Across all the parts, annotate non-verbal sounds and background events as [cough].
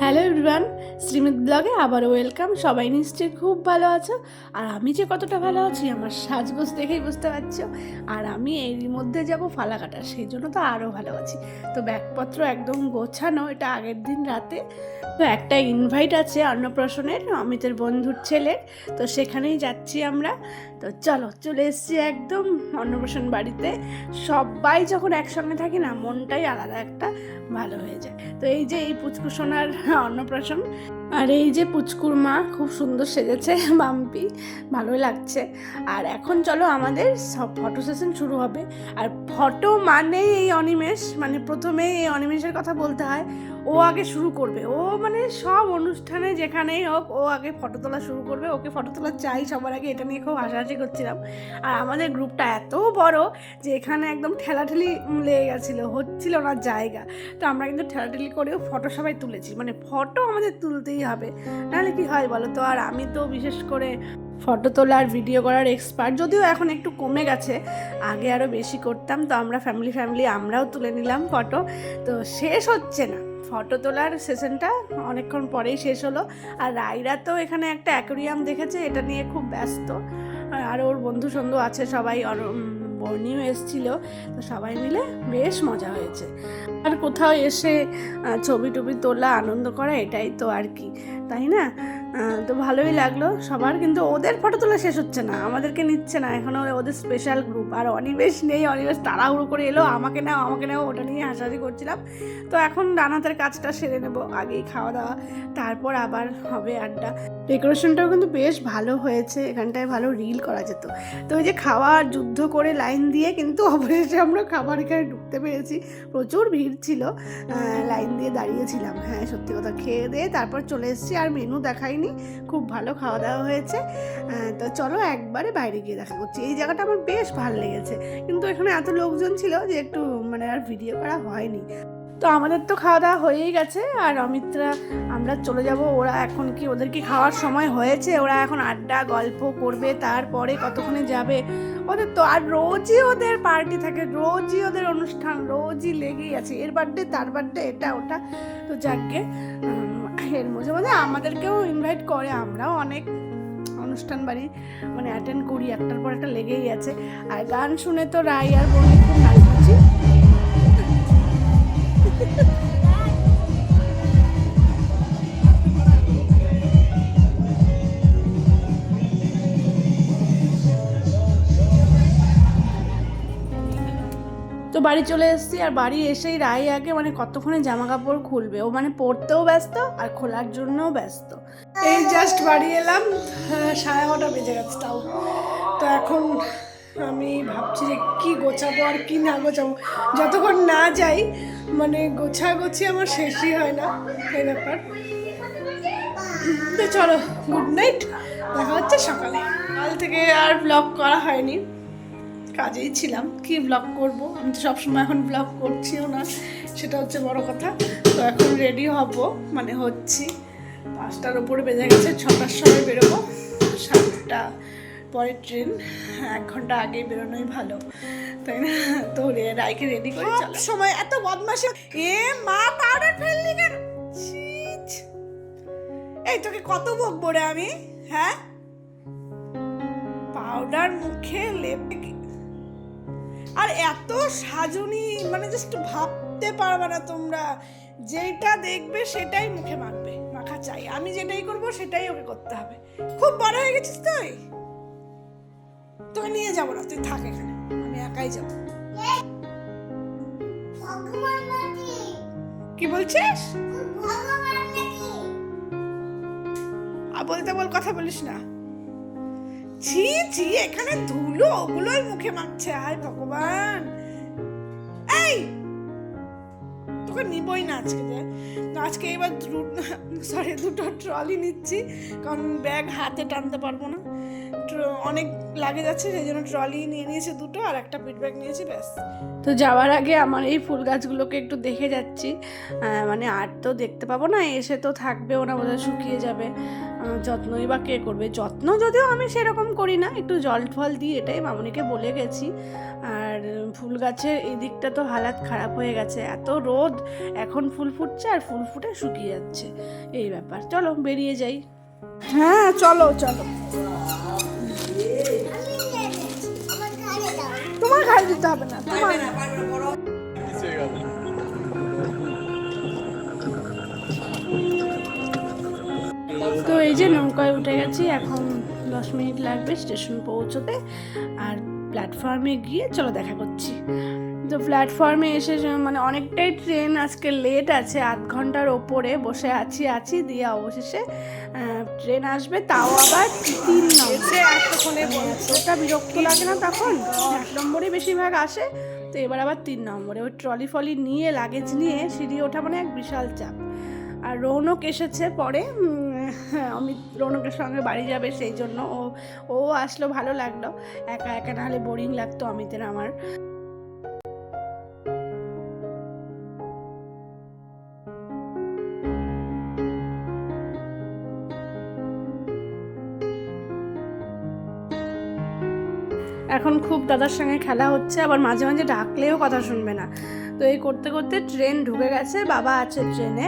Hello everyone শ্রীমিত ব্লগে আবারও welcome. সবাই নিশ্চয়ই খুব ভালো আছো। আর আমি যে কতটা ভালো আছি, আমার সাজগোজ দেখেই বুঝতে পারছ। আর আমি এর মধ্যে যাব ফালাকাটা, সেই জন্য তো আরও ভালো আছি। তো ব্যাগপত্র একদম গোছানো, এটা আগের দিন রাতে। তো একটা ইনভাইট আছে অন্নপ্রাশনের, অমিতের বন্ধুর ছেলের। তো সেখানেই যাচ্ছি আমরা। তো চলো, চলে এসেছি একদম অন্নপ্রাশন বাড়িতে। সবাই যখন একসঙ্গে থাকি না, মনটাই আলাদা একটা, ভালো হয়ে যায়। তো এই যে এই পুচকু সোনার অন্নপ্রাশন আর এই যে পুচকুর মা খুব সুন্দর সেজেছে, [laughs] বাম্পি, ভালোই লাগছে। আর এখন চলো আমাদের সব ফটো সেশন শুরু হবে। আর ফটো মানেই এই অনিমেষ মানে প্রথমে এই অনিমেষের কথা বলতে হয়। ও আগে শুরু করবে। ও মানে সব অনুষ্ঠানে যেখানেই হোক, ও আগে ফটো তোলা শুরু করবে। ওকে ফটো তোলা চাই, সবার আগে এটা নিয়ে খুব হাসাহাসি করছিলাম। আর আমাদের গ্রুপটা এত বড় যে এখানে একদম ঠেলাঠেলি লেগে গেছিল, হচ্ছিল না জায়গা। তো আমরা কিন্তু ঠেলাঠেলি করেও ফটো সবাই তুলেছি। মানে ফটো আমাদের তুলতেই হবে? নাহলে কি হয় বলো তো? আর আমি তো বিশেষ করে ফটো তোলার ভিডিও করার এক্সপার্ট যদিও এখন একটু কমে গেছে। আগে আরও বেশি করতাম, তো আমরা ফ্যামিলি ফ্যামিলি আমরাও তুলে নিলাম ফটো তো শেষ হচ্ছে না। ফটো তোলার সেশনটা অনেকক্ষণ পরেই শেষ হলো। আর রাইরা তো এখানে একটা অ্যাকোরিয়াম দেখেছে, এটা নিয়ে খুব ব্যস্ত। আর ওর বন্ধু সন্ধু আছে সবাই বর্ণিও এসছিল, তো সবাই মিলে বেশ মজা হয়েছে। আর কোথাও এসে ছবি টবি তোলা আনন্দ করা এটাই তো আর কি, তাই না? তো ভালোই লাগল। সবার কিন্তু ওদের ফটো তোলা শেষ হচ্ছে না, আমাদেরকে নিচ্ছে না। এখনও ওদের স্পেশাল গ্রুপ আর অনিবেশ নেই অনিবেশ তাড়াহুড়ো করে এলো, আমাকে নাও আমাকে নাও, ওটা নিয়ে হাসাহাসি করছিলাম। তো এখন রানাতের কাজটা সেরে নেব, আগেই খাওয়া দাওয়া। তারপর আবার হবে আড্ডা। ডেকোরেশনটাও কিন্তু বেশ ভালো হয়েছে, এখানটায় ভালো রিল করা যেত। তো ওই যে খাওয়ার যুদ্ধ করে লাইন দিয়ে কিন্তু অবশেষে আমরা খাবার এখানে ঢুকতে পেরেছি। প্রচুর ভিড় ছিল লাইন দিয়ে দাঁড়িয়েছিলাম হ্যাঁ সত্যি কথা, খেয়ে দিয়ে তারপর চলে এসেছি। আর মেনু দেখাইনি। খুব ভালো খাওয়া দাওয়া হয়েছে। তো চলো একবারে বাইরে গিয়ে দেখা করছি। এই জায়গাটা আমার বেশ ভালো লেগেছে। কিন্তু এখানে এত লোকজন ছিল যে একটু মানে আর ভিডিও করা হয়নি। তো আমাদের তো খাওয়া দাওয়া হয়েই গেছে আর অমিতরা, আমরা চলে যাব। ওরা এখন কি ওদের কি খাওয়ার সময় হয়েছে? ওরা এখন আড্ডা, গল্প করবে, তারপরে কতক্ষণে যাবে? ওদের তো আর রোজই ওদের পার্টি থাকে, রোজই ওদের অনুষ্ঠান, রোজই লেগেই আছে। এর বার্থডে তার বার্থডে এটা, ওটা। তো যাকে এর মধ্যে। মাঝে আমাদেরকেও ইনভাইট করে, আমরাও অনেক অনুষ্ঠান বাড়ি মানে অ্যাটেন্ড করি, একটার পর একটা লেগেই আছে। আর গান শুনে তো রায় আর বন্ধু খুব নাচছি বাড়ি চলে এসেছি আর বাড়ি এসেই রায় আগে মানে কতক্ষণে জামা কাপড় খুলবে? ও মানে পরতেও ব্যস্ত আর খোলার জন্যও ব্যস্ত। এই জাস্ট বাড়ি এলাম হ্যাঁ, সাড়ে এগারোটা বেজে গেছে তাও। তো এখন আমি ভাবছি যে কি গোছাবো আর কি না গোছাবো। যতক্ষণ না যাই মানে গোছাগোছি আমার শেষই হয় না এই ব্যাপার। তো চলো গুড নাইট দেখা হচ্ছে সকালে। কাল থেকে আর ব্লগ করা হয়নি। কাজেই ছিলাম। কি ব্লগ করব? আমি তো সবসময় এখন ব্লগ করছিও না সেটা হচ্ছে বড় কথা। তো এখন রেডি হব মানে হচ্ছি। পাঁচটার উপরে বেজে গেছে ছটার সময় বেরোবো। সাতটা পরে ট্রেন এক ঘণ্টা আগে বেরোনোই ভালো তাই না? তো রে রাইকে রেডি করে চলো। সময় এত বদমাশি। এ মা পাউডার ফেললি কেন। এই তোকে কত বকবো রে আমি? হ্যাঁ? পাউডার মুখে লেপে আর এত সাজুনি মানে জাস্ট ভাবতে পারবে না তোমরা। যেটা দেখবে সেটাই মুখে মাখবে মাখা চাই। আমি যেটাই করব সেটাই ওকে করতে হবে। খুব বড় হয়ে গেছিস তুই? তোকে নিয়ে যাব না তুই থাক এখানে। আমি একাই যাব। কি বলছিস? আর বলতে বল কথা বলিস না। ছি ছি, এখানে ধুলো ওগুলোই মুখে মাখছে। হায় ভগবান। এই! তোকে নিবই না আজকে যে। আজকে এবার সরি [laughs] দুটো ট্রলি নিচ্ছি, কারণ ব্যাগ হাতে টানতে পারব না। অনেক লাগে যাচ্ছে, সেই জন্য ট্রলি নিয়ে নিয়েছে দুটো আর একটা পিট ব্যাগ নিয়েছি, ব্যাস। তো যাওয়ার আগে আমার এই ফুল গাছগুলোকে একটু দেখে যাচ্ছি। মানে আর তো দেখতে পাবো না, এসে তো থাকবেও না, বোধহয় শুকিয়ে যাবে। যত্নই বা কে করবে? যত্ন যদিও আমি সেরকম করি না একটু জল ফল দিই এটাই মামনিকে বলে গেছি। আর ফুল গাছের এই দিকটা তো হালাত খারাপ হয়ে গেছে এত রোদ এখন ফুল ফুটছে আর ফুল ফুটে শুকিয়ে যাচ্ছে এই ব্যাপার। চলো বেরিয়ে যাই। হ্যাঁ চলো চলো। তোমার ঘাড়ে দিতে হবে না তোমার এই যে নৌকায় উঠে গেছি এখন দশ মিনিট লাগবে স্টেশন পৌঁছতে। আর প্ল্যাটফর্মে গিয়ে চলো দেখা করছি। তো প্ল্যাটফর্মে এসে মানে অনেকটাই ট্রেন আজকে লেট আছে আধ ঘণ্টার ওপরে বসে আছি আছি দিয়ে অবশেষে ট্রেন আসবে। তাও আবার তিন নম্বরে। এতক্ষণে এতটা বিরক্ত লাগে না তখন। এক নম্বরেই বেশিরভাগ আসে। তো এবার আবার তিন নম্বরে। ওই ট্রলি ফলি নিয়ে লাগেজ নিয়ে সিঁড়ি ওঠা মানে এক বিশাল চাপ। আর রৌনক এসেছে পরে [laughs] অমিত রৌনকের সঙ্গে বাড়ি যাবে সেই জন্য। ও ও আসলো, ভালো লাগল। একা একা নাহলে বোরিং লাগতো অমিতের আমার। এখন খুব দাদার সঙ্গে খেলা হচ্ছে, আবার মাঝে মাঝে ডাকলেও কথা শুনবে না। তো এই করতে করতে ট্রেন ঢুকে গেছে, বাবা আছে ট্রেনে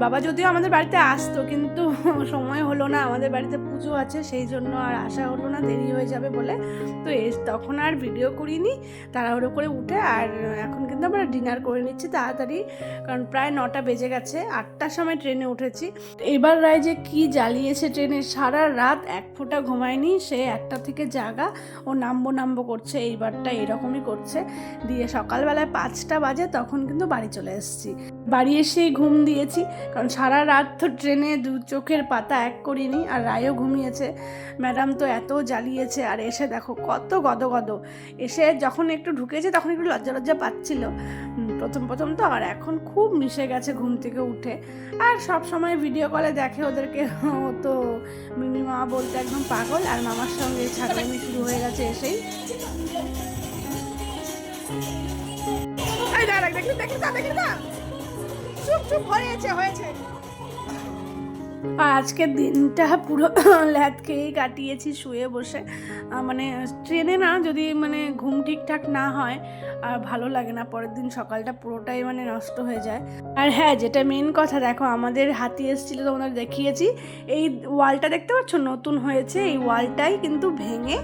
বাবা যদিও আমাদের বাড়িতে আসতো কিন্তু সময় হলো না আমাদের বাড়িতে পুজো আছে, সেই জন্য আর আসা হলো না, দেরি হয়ে যাবে বলে। তো এস তখন আর ভিডিও করিনি, তাড়াহুড়ো করে উঠে আর এখন কিন্তু আমরা ডিনার করে নিচ্ছি তাড়াতাড়ি, কারণ প্রায় নটা বেজে গেছে, আটটার সময় ট্রেনে উঠেছি। এবার রায় যে কি জ্বালিয়েছে ট্রেনে, সারা রাত এক ফোঁটা ঘুমায়নি, সে একটা থেকে জাগা, ও নামবো নামবো করছে, এইবারটা এরকমই করছে। দিয়ে সকালবেলায় পাঁচটা বাজে, তখন কিন্তু বাড়ি চলে এসেছি। বাড়ি এসেই ঘুম দিয়েছি, কারণ সারা রাত তো ট্রেনে দু চোখের পাতা এক করিনি, আর রায়ও ঘুমিয়েছে। ম্যাডাম তো এত জ্বালিয়েছে আর এসে দেখো কত গদ গদ এসে যখন একটু ঢুকেছে তখন একটু লজ্জা লজ্জা পাচ্ছিল। প্রথম প্রথম তো আর এখন খুব মিশে গেছে ঘুম থেকে উঠে। আর সব সময় ভিডিও কলে দেখে ওদেরকে ও তো মিমি মা বলতে একদম পাগল আর মামার সঙ্গে ছাগলামি শুরু হয়ে গেছে এসেই। দেখলি, দেখলি না, দেখলি? চুপ চুপ হয়েছে হয়েছে। আজকের দিনটা পুরো ল্যাদ খেয়েই কাটিয়েছি, শুয়ে বসে। মানে ট্রেনে না যদি মানে ঘুম ঠিকঠাক না হয়, আর ভালো লাগে না, পরের দিন সকালটা পুরোটাই মানে নষ্ট হয়ে যায়। আর হ্যাঁ যেটা মেন কথা, দেখো, আমাদের হাতি এসেছিল তোমাদের দেখিয়েছি, এই ওয়ালটা দেখতে পাচ্ছ? নতুন হয়েছে, এই ওয়ালটাই কিন্তু ভেঙে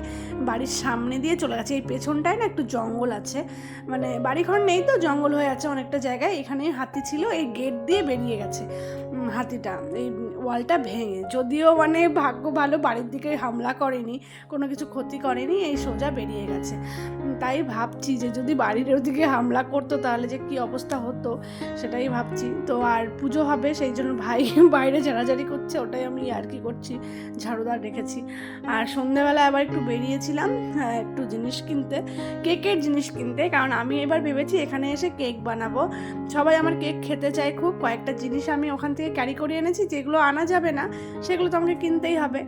বাড়ির সামনে দিয়ে চলে গেছে। এই পেছনটায় না একটু জঙ্গল আছে। মানে বাড়িঘর নেই তো, জঙ্গল হয়ে আছে অনেকটা জায়গায়। এখানে হাতি ছিল, এই গেট দিয়ে বেরিয়ে গেছে। হাতিটা এই ওয়ালটা ভেঙে। যদিও মানে ভাগ্য ভালো বাড়ির দিকে হামলা করেনি কোনো কিছু ক্ষতি করেনি এই সোজা বেরিয়ে গেছে। তাই ভাবছি যে যদি বাড়ির ওদিকে হামলা করতো তাহলে যে কি অবস্থা হতো সেটাই ভাবছি। তো আর পুজো হবে সেই জন্য ভাই [laughs] বাইরে ঝাড়াঝাড়ি করছে ওটাই আমি আর কি করছি ঝাড়ুদার রেখেছি। আর সন্ধ্যেবেলা আবার একটু বেরিয়েছিলাম হ্যাঁ, একটু জিনিস কিনতে কেকের জিনিস কিনতে কারণ আমি এবার ভেবেছি এখানে এসে কেক বানাবো। সবাই আমার কেক খেতে চায় খুব কয়েকটা জিনিস আমি ওখান থেকে ক্যারি করে এনেছি, যেগুলো আনা যাবে না, সেগুলো তো আমাকে কিনতেই হবে।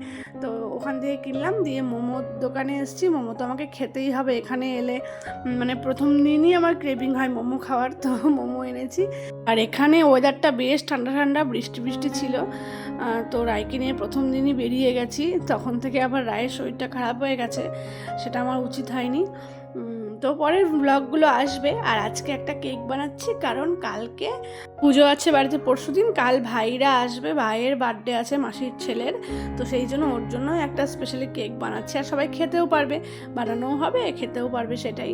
তো ওখান থেকে কিনলাম, দিয়ে মোমোর দোকানে এসেছি, মোমো তো আমাকে খেতেই হবে। এখানে এলে মানে প্রথম দিনই আমার ক্রেভিং হয় মোমো খাওয়ার, তো মোমো এনেছি। আর এখানে ওয়েদারটা বেশ ঠান্ডা ঠান্ডা, বৃষ্টি বৃষ্টি ছিল। তো রায়কে নিয়ে প্রথম দিনই বেরিয়ে গেছি। তখন থেকে আবার রায়ের শরীরটা খারাপ হয়ে গেছে, সেটা আমার উচিত হয়নি। তো পরের ব্লগগুলো আসবে। আর আজকে একটা কেক বানাচ্ছি, কারণ কালকে পুজো আছে বাড়িতে পরশু দিন কাল ভাইরা আসবে, ভাইয়ের বার্থডে আছে মাসির ছেলের, তো সেই জন্য ওর জন্য একটা স্পেশালি কেক বানাচ্ছি। আর সবাই খেতেও পারবে, বানানোও হবে, খেতেও পারবে সেটাই।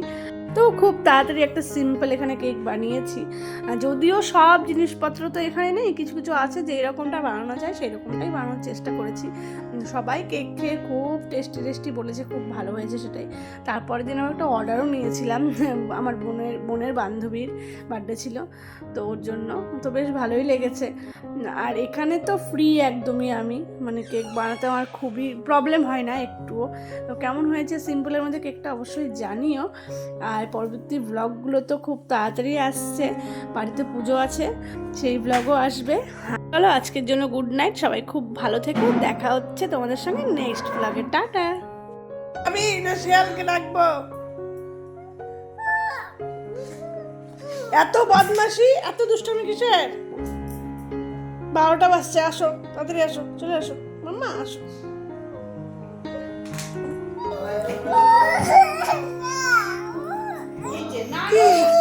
তো খুব তাড়াতাড়ি একটা সিম্পল এখানে কেক বানিয়েছি। যদিও সব জিনিসপত্র তো এখানে নেই, কিছু কিছু আছে যে এরকমটা বানানো যায় সেই রকমটাই বানানোর চেষ্টা করেছি। সবাই কেক খেয়ে খুব টেস্টি টেস্টি বলেছে, খুব ভালো হয়েছে সেটাই। তারপরের দিন আমি একটা অর্ডারও নিয়েছিলাম, [laughs] আমার বোনের বোনের বান্ধবীর বার্থডে ছিল, তো ওর জন্য। তো বেশ ভালোই লেগেছে। আর এখানে তো ফ্রি একদমই আমি মানে কেক বানাতে আমার খুবই প্রবলেম হয় না একটুও। তো কেমন হয়েছে সিম্পলের মধ্যে কেকটা অবশ্যই জানিও। আর পরবর্তী ব্লগগুলো তো খুব তাড়াতাড়ি আসছে, বাড়িতে পুজো আছে, সেই ব্লগও আসবে। হ্যাঁ, চলো আজকের জন্য গুড নাইট সবাই খুব ভালো থেকো, দেখা হচ্ছে তোমাদের সঙ্গে নেক্সট ব্লগে টাটা। আমি শিয়ালকে ডাকবো। এত বদমাসি এত দুষ্টমি কিসের? বারোটা বাজছে, আসো, তাড়াতাড়ি আসো, চলে আসো। মাম্মা, আসো। 对。